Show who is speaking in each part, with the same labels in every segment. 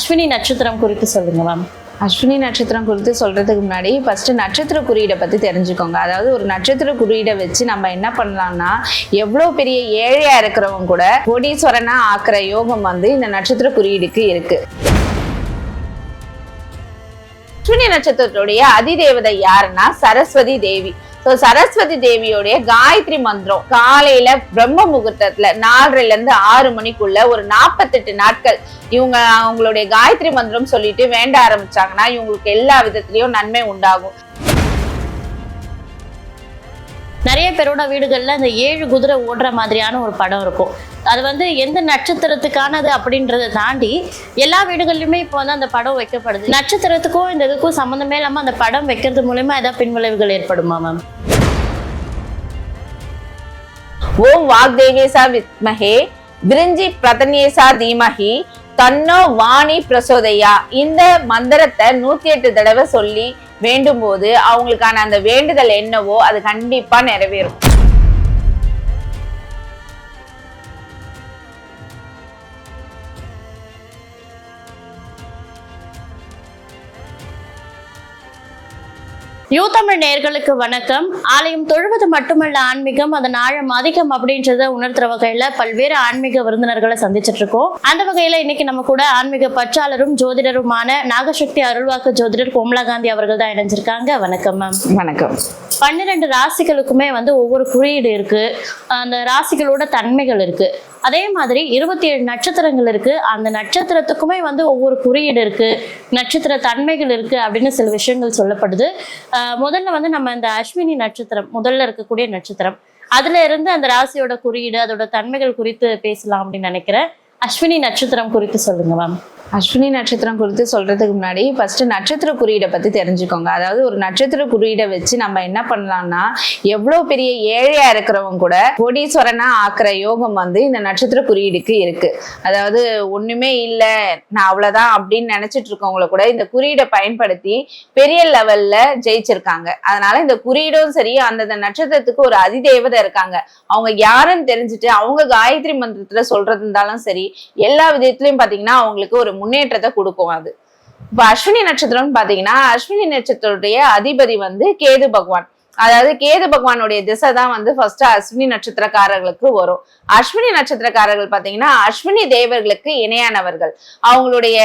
Speaker 1: அஸ்வினி நட்சத்திரம் குறித்து சொல்லுங்க மேம்
Speaker 2: அஸ்வினி நட்சத்திரம் குறித்து சொல்றதுக்கு முன்னாடி ஃபஸ்ட்டு நட்சத்திர குறியீடை பத்தி தெரிஞ்சுக்கோங்க. அதாவது ஒரு நட்சத்திர குறியீடை வச்சு நம்ம என்ன பண்ணலாம்னா எவ்வளோ பெரிய ஏழையா இருக்கிறவங்க கூட கோடீஸ்வரனா ஆக்கிற யோகம் வந்து இந்த நட்சத்திர குறியீடுக்கு இருக்கு. அஸ்வினி நட்சத்திரத்துடைய அதிதேவதை யாருன்னா சரஸ்வதி தேவி. ஸோ சரஸ்வதி தேவியோடைய காயத்ரி மந்திரம் காலையில பிரம்ம முகூர்த்தத்துல நாலரைல இருந்து ஆறு மணிக்குள்ள ஒரு நாற்பத்தெட்டு நாட்கள் இவங்க அவங்களுடைய காயத்ரி மந்திரம் சொல்லிட்டு வேண்ட ஆரம்பிச்சாங்கன்னா இவங்களுக்கு எல்லா விதத்திலயும் நன்மை உண்டாகும்.
Speaker 1: நிறைய பேரோட வீடுகளில் இந்த ஏழு குதிரை ஓடுற மாதிரியான ஒரு படம் இருக்கும். அது வந்து எந்த நட்சத்திரத்துக்கானது அப்படின்றத தாண்டி எல்லா வீடுகள்லையுமே இப்போ வந்து அந்த படம் வைக்கப்படுது. நட்சத்திரத்துக்கும் இந்த இதுக்கும் சம்மந்தமே இல்லாமல் அந்த படம் வைக்கிறது மூலயமா ஏதாவது பின்விளைவுகள் ஏற்படுமா மேம்
Speaker 2: ஓம் வாக்தேவேசா வித்மஹே பிரிஞ்சி பிரதன்யேசா தீமஹி தன்னோ வாணி பிரசோதையா. இந்த மந்திரத்தை நூத்தி எட்டு தடவை சொல்லி வேண்டும் போது அவங்களுக்கான அந்த வேண்டுதல் என்னவோ அது கண்டிப்பா நிறைவேறும்.
Speaker 1: யூ தமிழ் நேயர்களுக்கு வணக்கம். ஆலயம் தொழுவது மட்டுமல்ல ஆன்மீகம் அதன் ஆழம் அதிகம் அப்படின்றத உணர்த்துற வகையில பல்வேறு ஆன்மீக விருந்தினர்களை சந்திச்சிட்டு இருக்கோம். அந்த வகையில இன்னைக்கு நம்ம கூட ஆன்மீக பற்றாளரும் ஜோதிடருமான நாகசக்தி அருள்வாக்கு ஜோதிடர் கோமலா காந்தி அவர்கள் தான் இணைஞ்சிருக்காங்க. வணக்கம் மேம்
Speaker 2: வணக்கம்.
Speaker 1: பன்னிரெண்டு ராசிகளுக்குமே வந்து ஒவ்வொரு குறியீடு இருக்கு. அந்த ராசிகளோட தன்மைகள் இருக்கு. அதே மாதிரி இருபத்தி ஏழு நட்சத்திரங்கள் இருக்கு. அந்த நட்சத்திரத்துக்குமே வந்து ஒவ்வொரு குறியீடு இருக்கு. நட்சத்திர தன்மைகள் இருக்கு அப்படின்னு சில விஷயங்கள் சொல்லப்படுது. ஆஹ் முதல்ல வந்து நம்ம இந்த அஸ்வினி நட்சத்திரம் முதல்ல இருக்கக்கூடிய நட்சத்திரம். அதுல இருந்து அந்த ராசியோட குறியீடு அதோட தன்மைகள் குறித்து பேசலாம் அப்படின்னு நினைக்கிறேன். அஸ்வினி நட்சத்திரம் குறித்து சொல்லுங்க மேம்.
Speaker 2: அஸ்வினி நட்சத்திரம் குறித்து சொல்றதுக்கு முன்னாடி ஃபர்ஸ்ட் நட்சத்திர குறியீடை பத்தி தெரிஞ்சுக்கோங்க. அதாவது ஒரு நட்சத்திர குறியீடை வச்சு நம்ம என்ன பண்ணலாம்னா எவ்வளோ பெரிய ஏழையா இருக்கிறவங்க கூட கோடீஸ்வரனா ஆக்குற யோகம் வந்து இந்த நட்சத்திர குறியீடுக்கு இருக்கு. அதாவது ஒண்ணுமே இல்லை நான் அவ்வளவுதான் அப்படின்னு நினைச்சிட்டு இருக்கவங்கள கூட இந்த குறியீடை பயன்படுத்தி பெரிய லெவல்ல ஜெயிச்சிருக்காங்க. அதனால இந்த குறியீடும் சரி அந்தந்த நட்சத்திரத்துக்கு ஒரு அதிதேவதை இருக்காங்க. அவங்க யாருன்னு தெரிஞ்சுட்டு அவங்க காயத்ரி மந்திரத்துல சொல்றது இருந்தாலும் சரி எல்லா விதத்துலயும் பாத்தீங்கன்னா அவங்களுக்கு ஒரு முன்னேற்றத்தை கொடுக்கும் அது. இப்ப அஸ்வினி நட்சத்திரம்னு பாத்தீங்கன்னா அஸ்வினி நட்சத்திரத்துடைய அதிபதி வந்து கேது பகவான். அதாவது கேது பகவானுடைய திசை தான் வந்து ஃபர்ஸ்ட் அஸ்வினி நட்சத்திரக்காரர்களுக்கு வரும். அஸ்வினி நட்சத்திரக்காரர்கள் பாத்தீங்கன்னா அஸ்வினி தேவர்களுக்கு இணையானவர்கள். அவங்களுடைய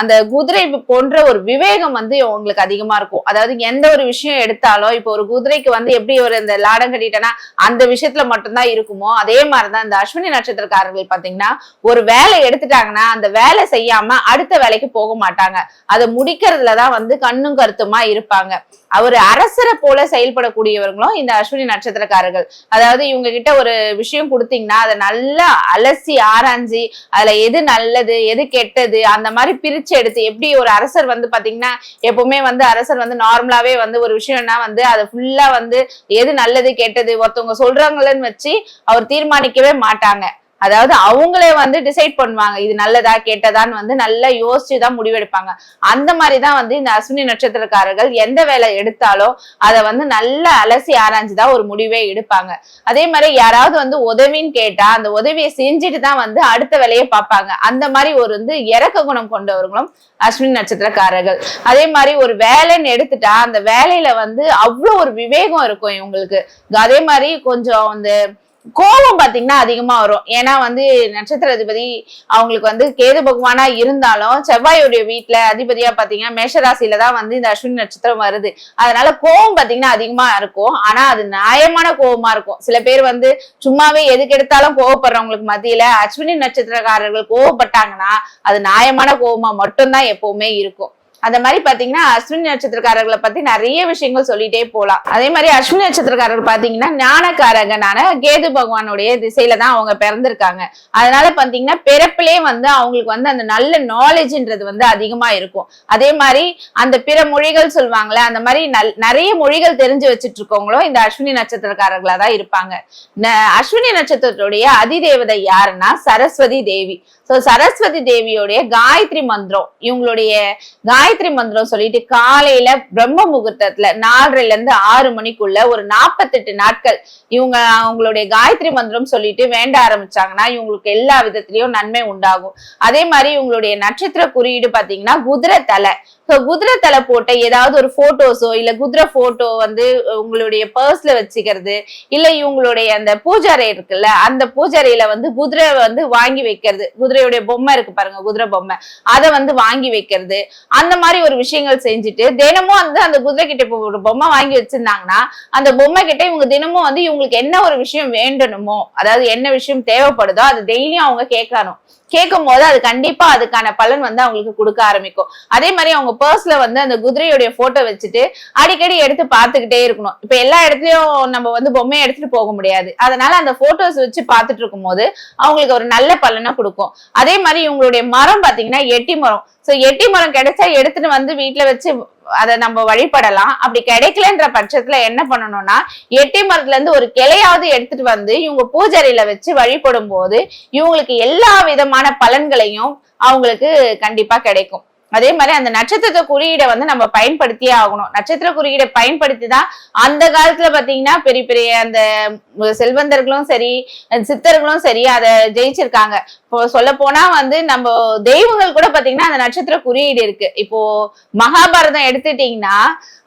Speaker 2: அந்த குதிரை போன்ற ஒரு விவேகம் வந்து அவங்களுக்கு அதிகமா இருக்கும். அதாவது எந்த ஒரு விஷயம் எடுத்தாலும் இப்போ ஒரு குதிரைக்கு வந்து எப்படி ஒரு இந்த லாடம் கட்டிட்டேன்னா அந்த விஷயத்துல மட்டும்தான் இருக்குமோ அதே மாதிரிதான் இந்த அஸ்வினி நட்சத்திரக்காரர்கள் பாத்தீங்கன்னா ஒரு வேலை எடுத்துட்டாங்கன்னா அந்த வேலை செய்யாம அடுத்த வேலைக்கு போக மாட்டாங்க. அதை முடிக்கிறதுல தான் வந்து கண்ணும் கருத்துமா இருப்பாங்க. அவர் அரசரை போல செயல்படக்கூடியவர்களும் இந்த அஸ்வினி நட்சத்திரக்காரர்கள். அதாவது இவங்க கிட்ட ஒரு விஷயம் கொடுத்தீங்கன்னா அதை நல்லா அலசி ஆராய்ஞ்சி அதுல எது நல்லது எது கெட்டது அந்த மாதிரி பிரிச்சு எடுத்து எப்படி ஒரு அரசர் வந்து பாத்தீங்கன்னா எப்பவுமே வந்து அரசர் வந்து நார்மலாவே வந்து ஒரு விஷயம்னா வந்து அதை ஃபுல்லா வந்து எது நல்லது கெட்டது ஒருத்தவங்க சொல்றாங்களன்னு வச்சு அவர் தீர்மானிக்கவே மாட்டாங்க. அதாவது அவங்களே வந்து டிசைட் பண்ணுவாங்க இது நல்லதா கெட்டதான்னு வந்து நல்லா யோசிச்சு தான் முடிவெடுப்பாங்க. அந்த மாதிரி தான் வந்து இந்த அஸ்வினி நட்சத்திரக்காரர்கள் எந்த வேலை எடுத்தாலும் அதை வந்து நல்லா அலசி ஆராய்ஞ்சு தான் ஒரு முடிவே எடுப்பாங்க. அதே மாதிரி யாராவது வந்து உதவின்னு கேட்டா அந்த உதவியை செஞ்சுட்டு தான் வந்து அடுத்த வேலையை பார்ப்பாங்க. அந்த மாதிரி ஒரு வந்து இறக்க குணம் கொண்டவர்களும் அஸ்வினி நட்சத்திரக்காரர்கள். அதே மாதிரி ஒரு வேலைன்னு எடுத்துட்டா அந்த வேலையில வந்து அவ்வளோ ஒரு விவேகம் இருக்கும் இவங்களுக்கு. அதே மாதிரி கொஞ்சம் அந்த கோபம் பாத்தீங்கன்னா அதிகமா வரும். ஏன்னா வந்து நட்சத்திர அதிபதி அவங்களுக்கு வந்து கேது பகவானா இருந்தாலும் செவ்வாயுடைய வீட்டுல அதிபதியா பாத்தீங்கன்னா மேஷராசியில தான் வந்து இந்த அஸ்வினி நட்சத்திரம் வருது. அதனால கோபம் பாத்தீங்கன்னா அதிகமா இருக்கும். ஆனா அது நியாயமான கோபமா இருக்கும். சில பேர் வந்து சும்மாவே எதுக்கு எடுத்தாலும் கோவப்படுறவங்களுக்கு மத்தியில அஸ்வினி நட்சத்திரக்காரர்கள் கோவப்பட்டாங்கன்னா அது நியாயமான கோபமா மட்டும்தான் எப்பவுமே இருக்கும். அந்த மாதிரி பாத்தீங்கன்னா அஸ்வினி நட்சத்திரக்காரர்களை பத்தி நிறைய விஷயங்கள் சொல்லிட்டே போலாம். அதே மாதிரி அஸ்வினி நட்சத்திரக்காரர்கள் பாத்தீங்கன்னா ஞானக்காரகனான கேது பகவானுடைய திசையில தான் அவங்க பிறந்திருக்காங்க. அதனால பாத்தீங்கன்னா பிறப்பிலே வந்து அவங்களுக்கு வந்து அந்த நல்ல நாலேஜ்ன்றது வந்து அதிகமா இருக்கும். அதே மாதிரி அந்த பிற மொழிகள் சொல்லுவாங்களே அந்த மாதிரி நல்- நிறைய மொழிகள் தெரிஞ்சு வச்சுட்டு இருக்கவங்களும் இந்த அஸ்வினி நட்சத்திரக்காரர்களா தான் இருப்பாங்க. அஸ்வினி நட்சத்திரத்துடைய அதிதேவதை யாருன்னா சரஸ்வதி தேவி. சோ சரஸ்வதி தேவியோடைய காயத்ரி மந்திரம் இவங்களுடைய காயத்ரி மந்திரம் சொல்லிட்டு காலையில பிரம்ம முகூர்த்தத்துல நாலரைல இருந்து ஆறு மணிக்குள்ள ஒரு நாற்பத்தெட்டு நாட்கள் இவங்க அவங்களுடைய காயத்ரி மந்திரம் சொல்லிட்டு வேண்ட ஆரம்பிச்சாங்கன்னா இவங்களுக்கு எல்லா விதத்திலயும் நன்மை உண்டாகும். அதே மாதிரி இவங்களுடைய நட்சத்திர குறியீடு பாத்தீங்கன்னா குதிரை தலை. ஸோ குதிரை தலை போட்ட ஏதாவது ஒரு போட்டோஸோ இல்ல குதிரை போட்டோ வந்து உங்களுடைய பர்ஸ்ல வச்சுக்கிறது இல்ல இவங்களுடைய அந்த பூஜாரை இருக்குல்ல அந்த பூஜாரையில வந்து குதிரை வந்து வாங்கி வைக்கிறது குதிரை குதிரையுடைய பொம்மை இருக்கு பாருங்க குதிரை பொம்மை. அதை வந்து வாங்கி வைக்கிறது. அந்த மாதிரி ஒரு விஷயங்கள் செஞ்சுட்டு தினமும் வந்து அந்த குதிரை கிட்ட இப்போ ஒரு பொம்மை வாங்கி வச்சிருந்தாங்கன்னா அந்த பொம்மை கிட்ட இவங்க தினமும் வந்து இவங்களுக்கு என்ன ஒரு விஷயம் வேண்டணுமோ அதாவது என்ன விஷயம் தேவைப்படுதோ அதை டெய்லியும் அவங்க கேட்கணும் கேட்கும் போது அது கண்டிப்பா அதுக்கான பலன் வந்து அவங்களுக்கு கொடுக்க ஆரம்பிக்கும். அதே மாதிரி அவங்க பர்ஸ்ல வந்து அந்த குதிரையுடைய போட்டோ வச்சுட்டு அடிக்கடி எடுத்து பார்த்துக்கிட்டே இருக்கணும். இப்ப எல்லா இடத்துலயும் நம்ம வந்து பொம்மையை எடுத்துட்டு போக முடியாது. அதனால அந்த போட்டோஸ் வச்சு பார்த்துட்டு இருக்கும்போது அவங்களுக்கு ஒரு நல்ல பலனை கொடுக்கும். அதே மாதிரி இவங்களுடைய மரம் பாத்தீங்கன்னா எட்டி மரம். சோ எட்டி மரம் கிடைச்சா எடுத்துட்டு வந்து வீட்டுல வச்சு அதை நம்ம வழிபடலாம். அப்படி கிடைக்கலன்ற பட்சத்துல என்ன பண்ணணும்னா எட்டி மரத்துல இருந்து ஒரு கிளையாவது எடுத்துட்டு வந்து இவங்க பூஜரியில வச்சு வழிபடும் போது இவங்களுக்கு எல்லா விதமான பலன்களையும் அவங்களுக்கு கண்டிப்பா கிடைக்கும். அதே மாதிரி அந்த நட்சத்திரத்தை குறியீடை வந்து நம்ம பயன்படுத்தியே ஆகணும். நட்சத்திர குறியீடை பயன்படுத்தி தான் அந்த காலத்துல பாத்தீங்கன்னா பெரிய பெரிய அந்த செல்வந்தர்களும் சரி சித்தர்களும் சரி அதை ஜெயிச்சிருக்காங்க. இப்போ சொல்ல போனா வந்து நம்ம தெய்வங்கள் கூட பாத்தீங்கன்னா அந்த நட்சத்திர குறியீடு இருக்கு. இப்போ மகாபாரதம் எடுத்துட்டீங்கன்னா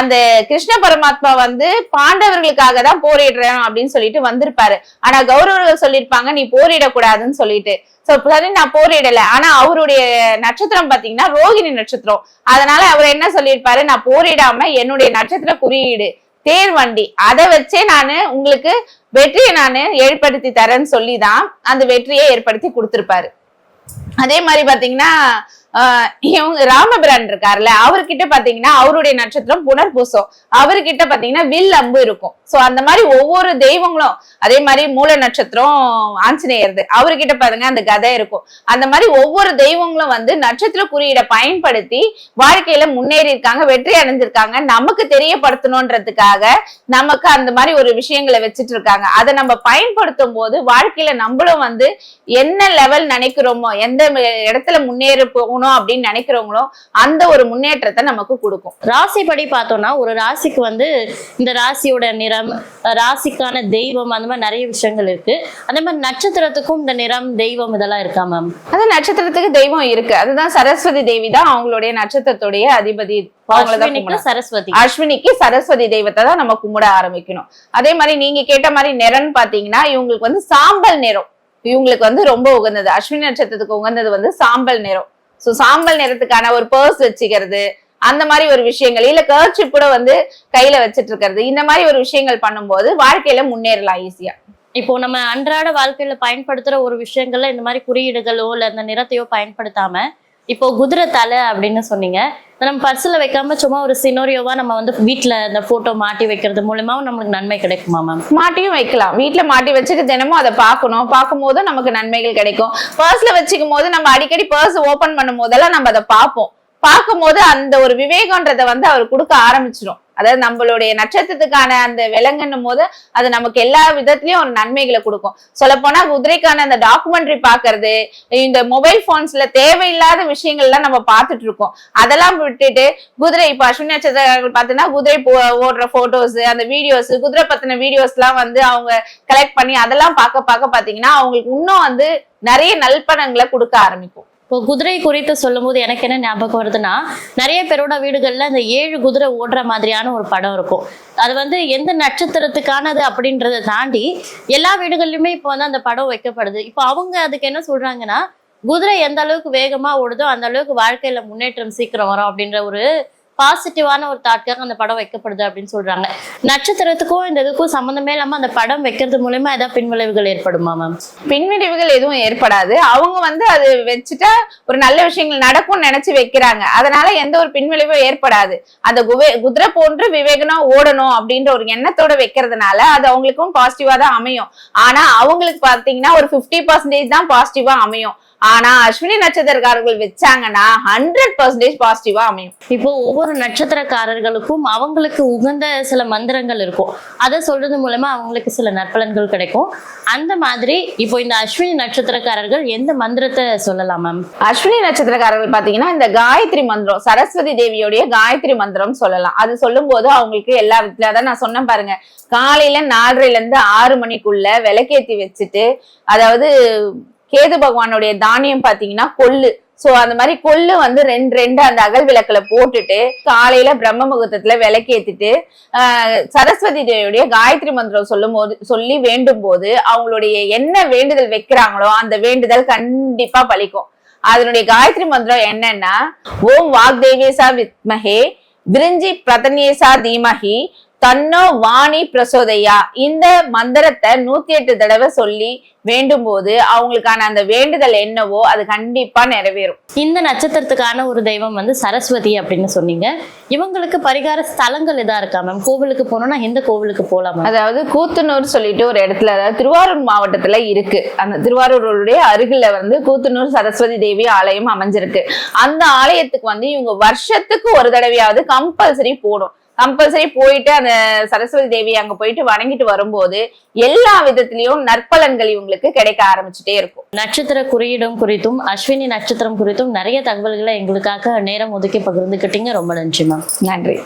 Speaker 2: அந்த கிருஷ்ண பரமாத்மா வந்து பாண்டவர்களுக்காக தான் போரிடுறேன் அப்படின்னு சொல்லிட்டு வந்திருப்பாரு. ஆனா கௌரவர்கள் சொல்லியிருப்பாங்க நீ போரிடக்கூடாதுன்னு சொல்லிட்டு. சோ சரி நான் போரிடல. ஆனா அவருடைய நட்சத்திரம் பாத்தீங்கன்னா ரோகிணி நட்சத்திரம். அதனால அவர் என்ன சொல்லியிருப்பாரு? நான் போரிடாம என்னுடைய நட்சத்திர குறியீடு தேர் வண்டி அதை வச்சே நானு உங்களுக்கு வெற்றியை நானு ஏற்படுத்தி தரேன்னு சொல்லிதான் அந்த வெற்றியை ஏற்படுத்தி கொடுத்திருப்பாரு. அதே மாதிரி பாத்தீங்கன்னா இவங்க ராமபிரான் இருக்காருல்ல அவர்கிட்ட பாத்தீங்கன்னா அவருடைய நட்சத்திரம் புனர்பூசம். அவர்கிட்ட பாத்தீங்கன்னா வில் அம்பு இருக்கும். சோ அந்த மாதிரி ஒவ்வொரு தெய்வங்களும் அதே மாதிரி மூல நட்சத்திரம் ஆஞ்சநேயர்து அவர்கிட்ட பாருங்க அந்த கதை இருக்கும். அந்த மாதிரி ஒவ்வொரு தெய்வங்களும் வந்து நட்சத்திர குறியீடை பயன்படுத்தி வாழ்க்கையில முன்னேறி இருக்காங்க வெற்றி அடைஞ்சிருக்காங்க நமக்கு தெரியப்படுத்தணுன்றதுக்காக நமக்கு அந்த மாதிரி ஒரு விஷயங்களை வச்சுட்டு இருக்காங்க. அதை நம்ம பயன்படுத்தும் போது வாழ்க்கையில நம்மளும் வந்து என்ன லெவல் நினைக்கிறோமோ எந்த இடத்துல முன்னேறி போகணும் அப்படின்னு நினைக்கிறோங்களோ அந்த ஒரு முன்னேற்றத்தை நமக்கு கொடுக்கும்.
Speaker 1: ராசிப்படி பார்த்தோம்னா ஒரு ராசிக்கு வந்து இந்த ராசியோட நிறம் ராசிக்கான தெய்வம் அந்த மாதிரி நிறைய விஷயங்கள் இருக்கு. அதே மாதிரி நட்சத்திரத்துக்கும் இந்த நிறம் தெய்வம் இதெல்லாம் இருக்கா மேம்
Speaker 2: அது நட்சத்திரத்துக்கு தெய்வம் இருக்கு. அதுதான் சரஸ்வதி தேவி தான் அவங்களுடைய நட்சத்திரத்துடைய அதிபதி.
Speaker 1: சரஸ்வதி.
Speaker 2: அஸ்வினிக்கு சரஸ்வதி தெய்வத்தை தான் நம்ம கும்பிட ஆரம்பிக்கணும். அதே மாதிரி நீங்க கேட்ட மாதிரி நிறம்னு பாத்தீங்கன்னா இவங்களுக்கு வந்து சாம்பல் நிறம். இவங்களுக்கு வந்து ரொம்ப உகந்தது. அஸ்வினி நட்சத்திரத்துக்கு உகந்தது வந்து சாம்பல் நிறம். சோ சாம்பல் நிறத்துக்கான ஒரு பர்ஸ் வச்சுக்கிறது அந்த மாதிரி ஒரு விஷயங்கள். இல்ல கர்ச்சி கூட வந்து கையில வச்சிட்டு இருக்கிறது இந்த மாதிரி ஒரு விஷயங்கள் பண்ணும்போது வாழ்க்கையில முன்னேறலாம் ஈஸியா
Speaker 1: இப்போ நம்ம அன்றாட வாழ்க்கையில பயன்படுத்துற ஒரு விஷயங்கள்ல இந்த மாதிரி குறியீடுகளோ இல்ல இந்த நிறத்தையோ பயன்படுத்தாம இப்போ குதிரை தலை அப்படின்னு சொன்னீங்க. நம்ம பர்சில் வைக்காம சும்மா ஒரு சினோரியோவா நம்ம வந்து வீட்டில் இந்த போட்டோ மாட்டி வைக்கிறது மூலமாவும் நம்மளுக்கு நன்மை கிடைக்குமா மேம்
Speaker 2: மாட்டியும் வைக்கலாம். வீட்டில் மாட்டி வச்சுட்டு தினமும் அதை பார்க்கணும். பார்க்கும்போது நமக்கு நன்மைகள் கிடைக்கும். பர்ஸ்ல வச்சுக்கும் போது நம்ம அடிக்கடி பர்ஸ் ஓபன் பண்ணும் போதெல்லாம் நம்ம அதை பார்ப்போம். பார்க்கும்போது அந்த ஒரு விவேகன்றதை வந்து அவர் கொடுக்க ஆரம்பிச்சிடும் அதாவது நம்மளுடைய நட்சத்திரத்துக்கான அந்த விலங்குன்னும் போது அது நமக்கு எல்லா விதத்திலயும் ஒரு நன்மைகளை கொடுக்கும். சொல்ல போனா குதிரைக்கான அந்த டாக்குமெண்ட்ரி பாக்குறது இந்த மொபைல் போன்ஸ்ல தேவையில்லாத விஷயங்கள்லாம் நம்ம பார்த்துட்டு இருக்கோம். அதெல்லாம் விட்டுட்டு குதிரை இப்ப அஸ்வினி நட்சத்திரங்கள் பார்த்தீங்கன்னா குதிரை ஓடுற போட்டோஸ் அந்த வீடியோஸ் குதிரை பத்தின வீடியோஸ் எல்லாம் வந்து அவங்க கலெக்ட் பண்ணி அதெல்லாம் பார்க்க பார்க்க பாத்தீங்கன்னா அவங்களுக்கு இன்னும் வந்து நிறைய நல்பணங்களை கொடுக்க ஆரம்பிக்கும்.
Speaker 1: இப்போ குதிரை குறித்து சொல்லும்போது எனக்கு என்ன ஞாபகம் வருதுன்னா நிறைய பேரோட வீடுகளில் இந்த ஏழு குதிரை ஓடுற மாதிரியான ஒரு படம் இருக்கும். அது வந்து எந்த நட்சத்திரத்துக்கானது அப்படின்றத தாண்டி எல்லா வீடுகள்லையுமே இப்போ வந்து அந்த படம் வைக்கப்படுது. இப்போ அவங்க அதுக்கு என்ன சொல்றாங்கன்னா குதிரை எந்த அளவுக்கு வேகமாக ஓடுதோ அந்த அளவுக்கு வாழ்க்கையில முன்னேற்றம் சீக்கிரம் வரும் அப்படின்ற ஒரு பாசிட்டிவான ஒரு தாட்காக அந்த படம் வைக்கப்படுது அப்படின்னு சொல்றாங்க. நட்சத்திரத்துக்கும் இந்த இதுக்கும் சம்மந்தமே இல்லாம அந்த படம் வைக்கிறது மூலயமா ஏதாவது பின்விளைவுகள் ஏற்படுமா மேம்
Speaker 2: பின்விளைவுகள் எதுவும் ஏற்படாது. அவங்க வந்து அது வச்சுட்டா ஒரு நல்ல விஷயங்கள் நடக்கும்னு நினைச்சு வைக்கிறாங்க. அதனால எந்த ஒரு பின்விளைவும் ஏற்படாது. அந்த குவே குதிரை போன்று விவேகனா ஓடணும் அப்படின்ற ஒரு எண்ணத்தோட வைக்கிறதுனால அது அவங்களுக்கும் பாசிட்டிவா தான் அமையும். ஆனா அவங்களுக்கு பாத்தீங்கன்னா ஒரு 50% பர்சன்டேஜ் தான் பாசிட்டிவா அமையும். ஆனா அஸ்வினி நட்சத்திரக்காரர்கள் வச்சாங்கன்னா ஹண்ட்ரட் பர்சன்டேஜ் பாசிட்டிவா அமையும்.
Speaker 1: இப்போ ஒவ்வொரு நட்சத்திரக்காரர்களுக்கும் அவங்களுக்கு உகந்த சில மந்திரங்கள் இருக்கும். அதை சொல்றது மூலமா அவங்களுக்கு சில நற்பலன்கள் கிடைக்கும். அந்த மாதிரி இப்போ இந்த அஸ்வினி நட்சத்திரக்காரர்கள் எந்த மந்திரத்தை சொல்லலாம் மேம்
Speaker 2: அஸ்வினி நட்சத்திரக்காரர்கள் பாத்தீங்கன்னா இந்த காயத்ரி மந்திரம் சரஸ்வதி தேவியோடைய காயத்ரி மந்திரம் சொல்லலாம். அது சொல்லும் போது அவங்களுக்கு எல்லா விதத்துல அதான் நான் சொன்னேன் பாருங்க. காலையில நாலரைல இருந்து ஆறு மணிக்குள்ள விளக்கேத்தி வச்சுட்டு அதாவது கேது பகவானுடைய தானியம் பாத்தீங்கன்னா கொள்ளு. சோ அந்த மாதிரி கொள்ளு வந்து ரெண்டு ரெண்டு அந்த அகல் விளக்குல போட்டுட்டு காலையில பிரம்ம முகூர்த்தத்துல விளக்கேத்திட்டு சரஸ்வதி தேவியுடைய காயத்ரி மந்திரம் சொல்லும் போது சொல்லி வேண்டும் போது அவங்களுடைய என்ன வேண்டுதல் வைக்கிறாங்களோ அந்த வேண்டுதல் கண்டிப்பா பழிக்கும் அதனுடைய காயத்ரி மந்திரம் என்னன்னா ஓம் வாக்தேவேசா வித்மஹே பிரிஞ்சி பிரதன்யேசா தீமஹி தன்னோ வாணி பிரசோதையா? இந்த மந்திரத்தை நூத்தி எட்டு தடவை சொல்லி வேண்டும் போது அவங்களுக்கான அந்த வேண்டுதல் என்னவோ அது கண்டிப்பா நிறைவேறும்.
Speaker 1: இந்த நட்சத்திரத்துக்கான ஒரு தெய்வம் வந்து சரஸ்வதி அப்படின்னு சொன்னீங்க. இவங்களுக்கு பரிகார ஸ்தலங்கள் இதா இருக்கா மேம் கோவிலுக்கு போகணும்னா எந்த கோவிலுக்கு போகலாம்
Speaker 2: அதாவது கூத்தனூர் சொல்லிட்டு ஒரு இடத்துல அதாவது திருவாரூர் மாவட்டத்துல இருக்கு. அந்த திருவாரூருடைய அருகில வந்து கூத்தனூர் சரஸ்வதி தேவி ஆலயம் அமைஞ்சிருக்கு. அந்த ஆலயத்துக்கு வந்து இவங்க வருஷத்துக்கு ஒரு தடவையாவது கம்பல்சரி போடும். கம்பல்சரி போயிட்டு அந்த சரஸ்வதி தேவி அங்க போயிட்டு வணங்கிட்டு வரும்போது எல்லா விதத்திலயும் நற்பலன்கள் இவங்களுக்கு கிடைக்க ஆரம்பிச்சுட்டே இருக்கும்.
Speaker 1: நட்சத்திர குறியீடும் குறித்தும் அஸ்வினி நட்சத்திரம் குறித்தும் நிறைய தகவல்களை எங்களுக்காக நேரம் ஒதுக்கி பகிர்ந்துக்கிட்டீங்க. ரொம்ப நன்றி மேம்
Speaker 2: நன்றி.